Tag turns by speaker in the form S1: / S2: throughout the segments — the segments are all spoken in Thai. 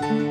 S1: สุข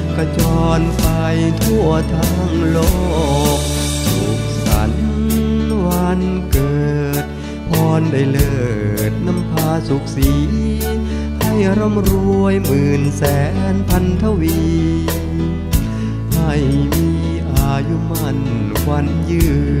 S1: ระจรไปทั่วทั้งโลกสุขสันต์วันเกิด พรได้เลิศน้ำพาสุขสี ให้ร่ำรวยหมื่นแสนพันทวี ให้มีอายุมันควันยืน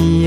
S1: ี